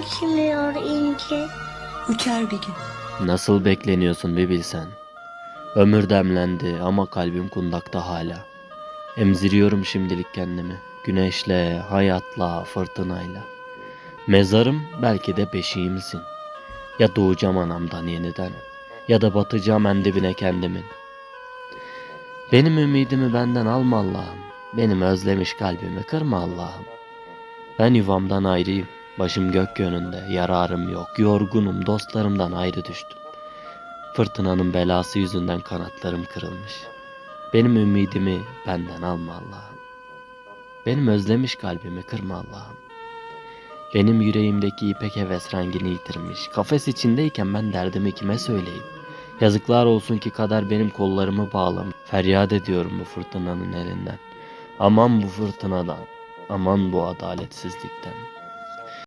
uçmuyor inci? Uçar bir gün. Nasıl bekleniyorsun bir bilsen. Ömür demlendi ama kalbim kundakta hala. Emziriyorum şimdilik kendimi. Güneşle, hayatla, fırtınayla. Mezarım belki de beşiğimsin. Ya doğacağım anamdan yeniden ya da batacağım en dibine kendimin. Benim ümidimi benden alma Allah'ım. Benim özlemiş kalbimi kırma Allah'ım. Ben yuvamdan ayrıyım. Başım gök yönünde, yararım yok. Yorgunum, dostlarımdan ayrı düştüm. Fırtınanın belası yüzünden kanatlarım kırılmış. Benim ümidimi benden alma Allah'ım. Benim özlemiş kalbimi kırma Allah'ım. Benim yüreğimdeki ipek heves rengini yitirmiş. Kafes içindeyken ben derdimi kime söyleyeyim? Yazıklar olsun ki kader benim kollarımı bağlamış. Feryat ediyorum bu fırtınanın elinden. Aman bu fırtınadan. Aman bu adaletsizlikten.